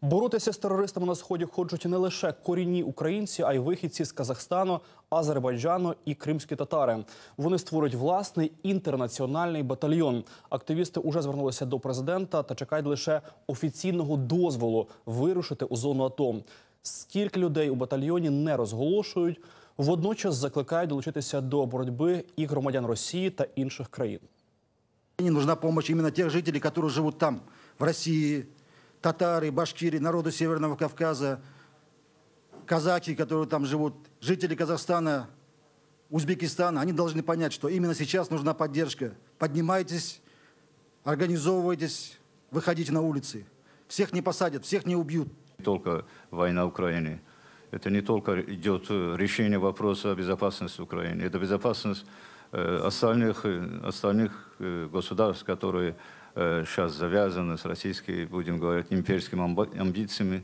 Боротися з терористами на сході хочуть не лише корінні українці, а й вихідці з Казахстану, Азербайджану і кримські татари. Вони створюють власний інтернаціональний батальйон. Активісти уже звернулися до президента та чекають лише офіційного дозволу вирушити у зону АТО. Скільки людей у батальйоні не розголошують, водночас закликають долучитися до боротьби і громадян Росії та інших країн. Украине нужна помощь именно тех жителей, которые живут там, в России, татары, башкиры, народу Северного Кавказа, казахи, которые там живут, жители Казахстана, Узбекистана, они должны понять, что именно сейчас нужна поддержка. Поднимайтесь, организовывайтесь, выходите на улицы. Всех не посадят, всех не убьют. Не только война в Украине. Это не только идет э, решение вопроса безопасности Украины. Это безопасность остальных, э, остальных э, государств, которые э, сейчас завязаны с российскими, будем говорить, имперскими амби- амбициями.